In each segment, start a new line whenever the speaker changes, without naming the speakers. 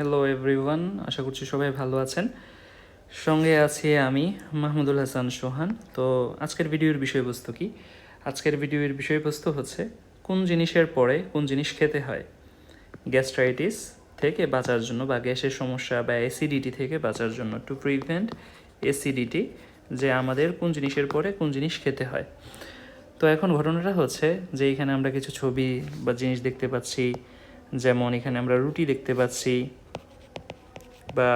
Hello everyone আশা করছি সবাই ভালো আছেন। সঙ্গে আছি আমি মাহমুদুল হাসান সোহান। তো আজকের ভিডিওর বিষয়বস্তু কি? আজকের ভিডিওর বিষয়বস্তু হচ্ছে, কোন জিনিসের পরে কোন জিনিস খেতে হয়? গ্যাস্ট্রাইটিস থেকে বাঁচার জন্য বা গ্যাসের সমস্যা বা অ্যাসিডিটি থেকে বাঁচার জন্য টু প্রিভেন্ট অ্যাসিডিটি যে আমাদের কোন জিনিসের পরে কোন জিনিস খেতে হয়। তো এখন ঘটনাটা হচ্ছে যে এখানে আমরা কিছু ছবি বা জিনিস দেখতে পাচ্ছি, যেমন এখানে আমরা রুটি দেখতে পাচ্ছি বা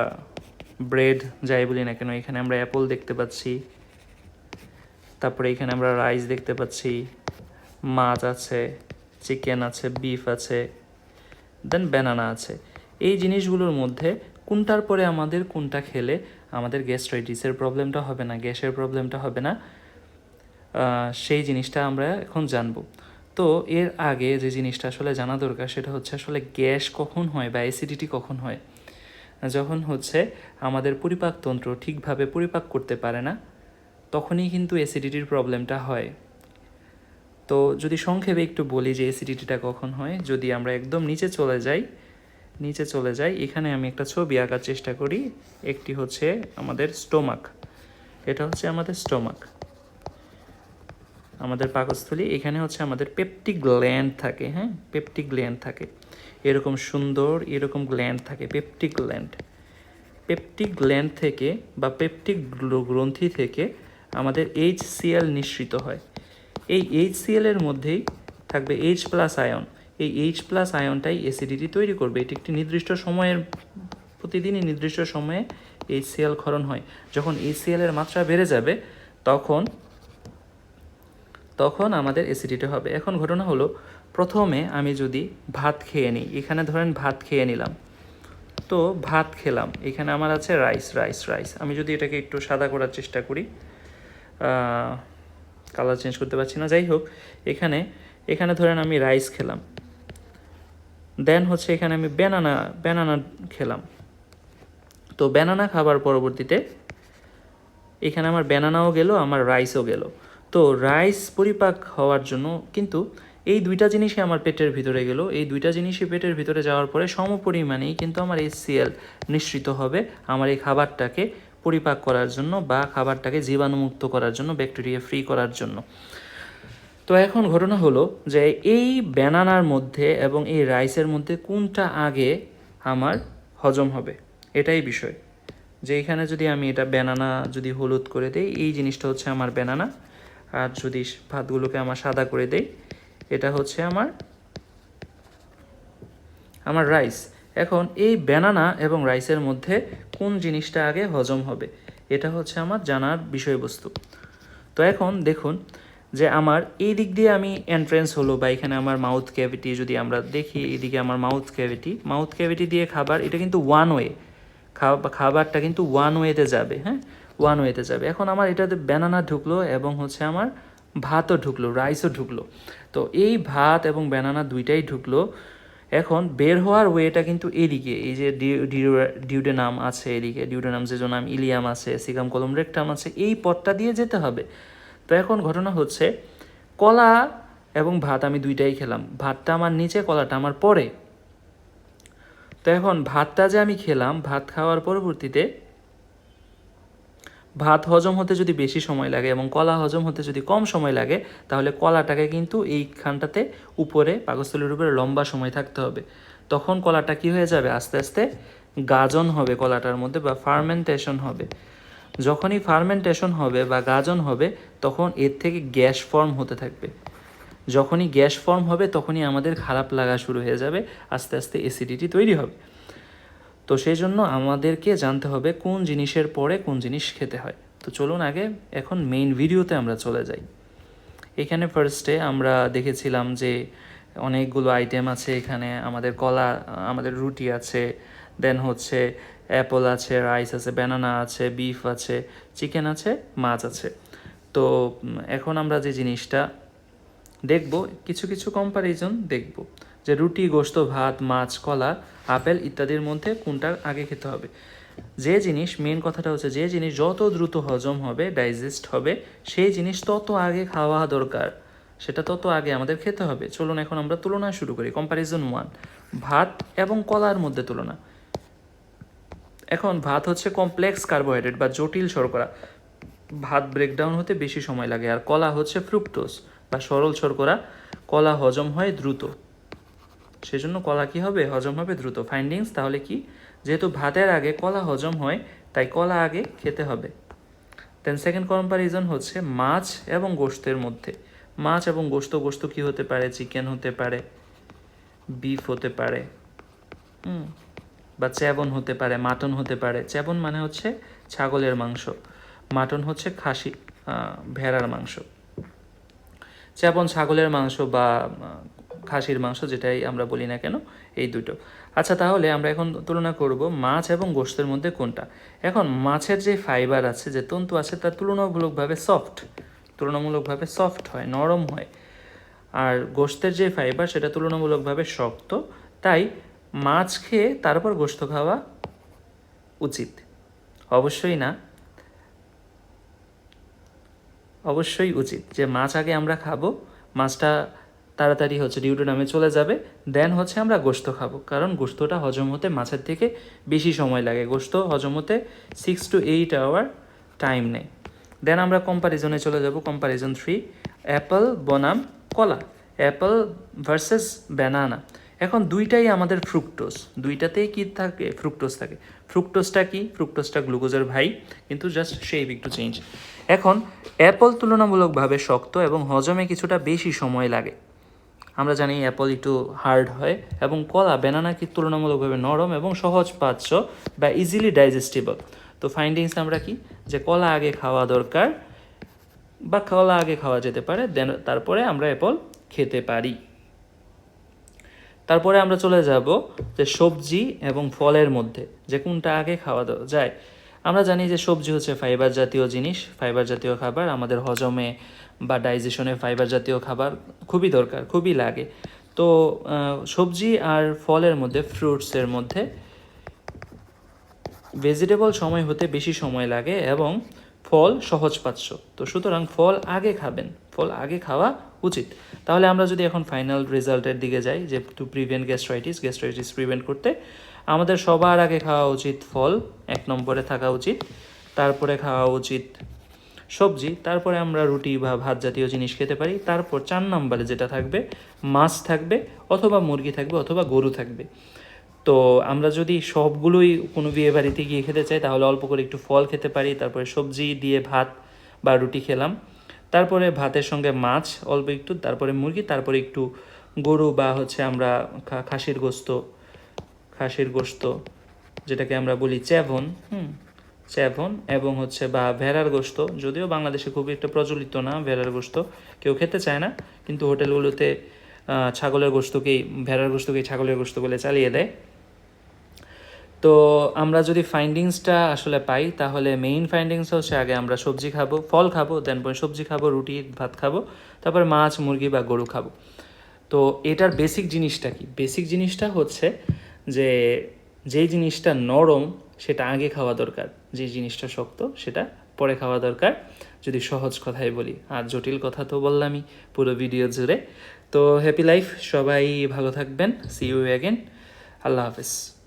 ব্রেড যাই বলি না কেন, এখানে আমরা অ্যাপল দেখতে পাচ্ছি, তারপরে এখানে আমরা রাইস দেখতে পাচ্ছি, মাছ আছে চিকেন আছে বিফ আছে দেন ব্যানানা আছে। এই জিনিসগুলোর মধ্যে কোনটার পরে আমাদের, কোনটা খেলে আমাদের গ্যাস্ট্রাইটিসের প্রবলেমটা হবে না, গ্যাসের প্রবলেমটা হবে না সেই জিনিসটা আমরা এখন জানব। তো এর আগে যে জিনিসটা আসলে জানা দরকার, সেটা হচ্ছে আসলে গ্যাস কখন হয় বা অ্যাসিডিটি কখন হয়। যখন হচ্ছে আমাদের পরিপাকতন্ত্র ঠিকভাবে পরিপাক করতে পারে না, তখনই কিন্তু অ্যাসিডিটির প্রবলেমটা হয়। তো যদি সংক্ষেপে একটু বলি যে অ্যাসিডিটিটা কখন হয়, যদি আমরা একদম নিচে চলে যাই, নিচে চলে যাই, এখানে আমি একটা ছবি আঁকার চেষ্টা করি, একটি হচ্ছে আমাদের স্টোমাক এটা হচ্ছে আমাদের স্টোমাক আমাদের পাকস্থলী, এখানে হচ্ছে আমাদের পেপটিক গ্ল্যান্ড থাকে হ্যাঁ? পেপটিক গ্ল্যান্ড থাকে। এরকম সুন্দর এরকম গ্ল্যান্ড থাকে পেপটিক গ্ল্যান্ড পেপটিক গ্ল্যান্ড থেকে বা পেপটিক গ্রন্থি থেকে আমাদের এইচ সিএল নিঃসৃত হয়। এই এইচ এর মধ্যেই থাকবে এইচ প্লাস আয়ন এই এইচ প্লাস আয়নটাই অ্যাসিডিটি তৈরি করবে। এটি একটি নির্দিষ্ট সময়ের, প্রতিদিনই নির্দিষ্ট সময়ে এইচ সিএল ক্ষরণ হয়। যখন এইচ এর মাত্রা বেড়ে যাবে, তখন তখন আমাদের অ্যাসিডিটি হবে। এখন ঘটনা হলো, প্রথমে আমি যদি ভাত খেয়ে নিই, এখানে ধরেন ভাত খেয়ে নিলাম। তো ভাত খেলাম, এখানে আমার আছে রাইস রাইস রাইস আমি যদি এটাকে একটু সাদা করার চেষ্টা করি কালার চেঞ্জ করতে পারছি না, যাই হোক, এখানে এখানে ধরেন আমি রাইস খেলাম। দেন হচ্ছে এখানে আমি ব্যানানা ব্যানানা খেলাম। তো ব্যানানা খাবার পরবর্তীতে, এখানে আমার ব্যানানাও গেল, আমার রাইসও গেল। তো রাইস পরিপাক হওয়ার জন্য কিন্তু এই দুইটা জিনিসই আমার পেটের ভিতরে গেল। এই দুইটা জিনিসই পেটের ভিতরে যাওয়ার পরে সম পরিমাণেই কিন্তু আমার এই সিএল নিঃসৃত হবে আমার এই খাবারটাকে পরিপাক করার জন্য বা খাবারটাকে জীবাণুমুক্ত করার জন্য ব্যাকটেরিয়া ফ্রি করার জন্য। তো এখন ঘটনা হলো যে এই ব্যানানার মধ্যে এবং এই রাইসের মধ্যে কোনটা আগে আমার হজম হবে? এটাই বিষয়। যে এখানে যদি আমি এটা ব্যানানা যদি হলুদ করে দেই, এই জিনিসটা হচ্ছে আমার ব্যানানা আর যদি ভাতগুলোকে আমার সাদা করে দেই, এটা হচ্ছে আমার আমার রাইস এখন এই ব্যানানা এবং রাইসের মধ্যে কোন জিনিসটা আগে হজম হবে, এটা হচ্ছে আমার জানার বিষয়বস্তু। তো এখন দেখুন যে আমার এই দিক দিয়ে আমি এন্ট্রেন্স হলো বা এখানে আমার মাউথ ক্যাভিটি যদি আমরা দেখি এদিকে আমার মাউথ ক্যাভিটি মাউথ ক্যাভিটি দিয়ে খাবার, এটা কিন্তু ওয়ান ওয়ে খাবারটা কিন্তু ওয়ান ওয়েতে যাবে হ্যাঁ? ওয়ান ওয়েতে যাবে। এখন আমার এটাতে ব্যানানা ঢুকলো এবং হচ্ছে আমার ভাতও ঢুকলো রাইসও ঢুকলো। তো এই ভাত এবং ব্যানানা দুইটাই ঢুকলো। এখন বের হওয়ার ওয়েটা কিন্তু এদিকে, এই যে ডিউডে নাম আছে এদিকে ডিউডে নাম যে নাম ইলিয়াম আছে সিকাম কলম রেকটাম আছে, এই পথটা দিয়ে যেতে হবে। তো এখন ঘটনা হচ্ছে, কলা এবং ভাত আমি দুইটাই খেলাম। ভাতটা আমার নিচে, কলাটা আমার পরে। তো এখন ভাতটা যে আমি খেলাম, ভাত খাওয়ার পরবর্তীতে ভাত হজম হতে যদি বেশি সময় লাগে এবং কলা হজম হতে যদি কম সময় লাগে, তাহলে কলাটাকে কিন্তু এইখানটাতে উপরে, পাকস্থলীর উপরে লম্বা সময় থাকতে হবে। তখন কলাটা কি হয়ে যাবে? আস্তে আস্তে গাজন হবে কলাটার মধ্যে বা ফার্মেন্টেশন হবে। যখনই ফার্মেন্টেশন হবে বা গাজন হবে, তখন এর থেকে গ্যাস ফর্ম হতে থাকবে। যখনই গ্যাস ফর্ম হবে, তখনই আমাদের খারাপ লাগা শুরু হয়ে যাবে, আস্তে আস্তে অ্যাসিডিটি তৈরি হবে। তো সেই জন্য আমাদেরকে জানতে হবে কোন জিনিসের পরে কোন জিনিস খেতে হয়। তো চলুন আগে এখন মেইন ভিডিওতে আমরা চলে যাই। এখানে ফার্স্টে আমরা দেখেছিলাম যে অনেকগুলো আইটেম আছে এখানে, আমাদের কলা, আমাদের রুটি আছে দেন হচ্ছে অ্যাপল আছে রাইস আছে ব্যানানা আছে বিফ আছে চিকেন আছে, মাছ আছে। তো এখন আমরা যে জিনিসটা দেখব, কিছু কিছু কম্পারিজন দেখব। যে রুটি, গোস্ত, ভাত, মাছ, কলা, আপেল ইত্যাদির মধ্যে কোনটা আগে খেতে হবে? যে জিনিস মেন কথাটা হচ্ছে যে জিনিস যত দ্রুত হজম হবে ডাইজেস্ট হবে, সেই জিনিস তত আগে খাওয়া দরকার। সেটা তত আগে আমাদের খেতে হবে। চলুন এখন আমরা তুলনা শুরু করি কম্পারিজন ওয়ান ভাত এবং কলার মধ্যে তুলনা। এখন ভাত হচ্ছে কমপ্লেক্স কার্বোহাইড্রেট বা জটিল শর্করা। ভাত ব্রেকডাউন হতে বেশি সময় লাগে, আর কলা হচ্ছে ফ্রুক্টোজ বা সরল শর্করা। কলা হজম হয় দ্রুত। সেজন্য কলা কি হবে? হজম হবে? দ্রুত। ফাইন্ডিংস তাহলে কি? যেহেতু ভাতের আগে কলা হজম হয়, তাই কলা আগে খেতে হবে। দেন সেকেন্ড কম্পারিজন হচ্ছে মাছ এবং গোশতের মধ্যে। মাছ এবং গোস্ত গোস্ত কি হতে পারে? চিকেন হতে পারে বিফ হতে পারে, হুম, বা চ্যাবন হতে পারে, মাটন হতে পারে। চ্যাবন মানে হচ্ছে ছাগলের মাংস, মাটন হচ্ছে খাসি ভেড়ার মাংস। চ্যাবন ছাগলের মাংস বা খাসির মাংস যেটাই আমরা বলি না কেন, এই দুটো। আচ্ছা তাহলে আমরা এখন তুলনা করব মাছ এবং গোস্তের মধ্যে কোনটা। এখন মাছের যে ফাইবার আছে, যে তন্তু আছে তার তুলনামূলকভাবে সফট তুলনামূলকভাবে সফট হয়, নরম হয়। আর গোস্তের যে ফাইবার সেটা তুলনামূলকভাবে শক্ত। তাই মাছ খেয়ে তারপর গোস্ত খাওয়া উচিত। অবশ্যই না। অবশ্যই উচিত যে মাছ আগে আমরা খাব, মাছটা তাড়াতাড়ি হচ্ছে ডিউটোনামে চলে যাবে। দেন হচ্ছে আমরা গোস্ত খাব। কারণ গোস্তটা হজম হতে মাছের থেকে বেশি সময় লাগে। গোশত হজম হতে six to eight hour time নেয়। দেন আমরা কম্পারিজনে চলে যাব। কম্পারিজন থ্রি অ্যাপল বনাম কলা। অ্যাপল ভার্সেস ব্যানানা এখন দুইটাই আমাদের ফ্রুক্টোজ দুইটাতেই কি থাকে? ফ্রুক্টোজ থাকে। ফ্রুক্টোজটা কি? ফ্রুক্টোজটা গ্লুকোজের ভাই। কিন্তু জাস্ট শেপ একটু চেঞ্জ এখন অ্যাপল তুলনামূলকভাবে শক্ত এবং হজমে কিছুটা বেশি সময় লাগে। আমরা জানি অ্যাপল একটু হার্ড হয় এবং কলা, ব্যানানা কি তুলনামূলকভাবে নরম এবং সহজ পাচ্য বা ইজিলি ডাইজেস্টিবল তো ফাইন্ডিংস আমরা কি? যে কলা আগে খাওয়া দরকার বা কলা আগে খাওয়া যেতে পারে, দেন তারপরে আমরা অ্যাপল খেতে পারি। তারপরে আমরা চলে যাব যে সবজি এবং ফলের মধ্যে, যে কোনটা আগে খাওয়া যায়। আমরা জানি যে সবজি হচ্ছে ফাইবার জাতীয় জিনিস ফাইবার জাতীয় খাবার। আমাদের হজমে বা ডাইজেশনে ফাইবার জাতীয় খাবার খুবই দরকার, খুবই লাগে। তো সবজি আর ফলের মধ্যে ফ্রুটসের মধ্যে ভেজিটেবল সময় হতে বেশি সময় লাগে এবং ফল সহজপাচ্য। তো সুতরাং ফল আগে খাবেন। ফল আগে খাওয়া উচিত। তাহলে আমরা যদি এখন ফাইনাল রেজাল্টের দিকে যাই, যে to prevent gastritis gastritis prevent করতে, আমাদের সবার আগে খাওয়া উচিত ফল, এক নম্বরে থাকা উচিত, তারপরে খাওয়া উচিত সবজি, তারপরে আমরা রুটি বা ভাত জাতীয় জিনিস খেতে পারি, তারপর চার নম্বরে যেটা থাকবে, মাছ থাকবে, অথবা মুরগি থাকবে, অথবা গরু থাকবে। তো আমরা যদি সবগুলোই কোনো বিয়ে বাড়িতে গিয়ে খেতে চাই, তাহলে অল্প করে একটু ফল খেতে পারি, তারপরে সবজি দিয়ে ভাত বা রুটি খেলাম। তারপরে ভাতের সঙ্গে মাছ, অল্প একটু, তারপরে মুরগি, তারপরে একটু গরু বা হচ্ছে আমরা খাসির গোস্ত খাসির গোস্ত, যেটাকে আমরা বলি চ্যাভন, হুম, চ্যাভন এবং হচ্ছে বা ভেড়ার গোস্ত। যদিও বাংলাদেশে খুব একটা প্রচলিত না ভেড়ার গোস্ত, কেউ খেতে চায় না, কিন্তু হোটেলগুলোতে ছাগলের গোস্তকেই, ভেড়ার গোস্তকেই ছাগলের গোস্ত বলে চালিয়ে দেয়। তো আমরা যদি ফাইন্ডিংসটা আসলে পাই, তাহলে মেইন ফাইন্ডিংস হচ্ছে আগে আমরা সবজি খাব, ফল খাব দেন পরে সবজি খাব, রুটি, ভাত খাব, তারপর মাছ, মুরগি বা গরু খাব। তো এটার বেসিক জিনিসটা কি? বেসিক জিনিসটা হচ্ছে যে যেই জিনিসটা নরম, সেটা আগে খাওয়া দরকার। যে জিনিসটা শক্ত, সেটা পরে খাওয়া দরকার। যদি সহজ কথাই বলি, আর জটিল কথা তো বললামই পুরো ভিডিও জুড়ে। তো হ্যাপি লাইফ সবাই ভালো থাকবেন। সি ইউ অ্যাগেন আল্লাহ হাফেজ।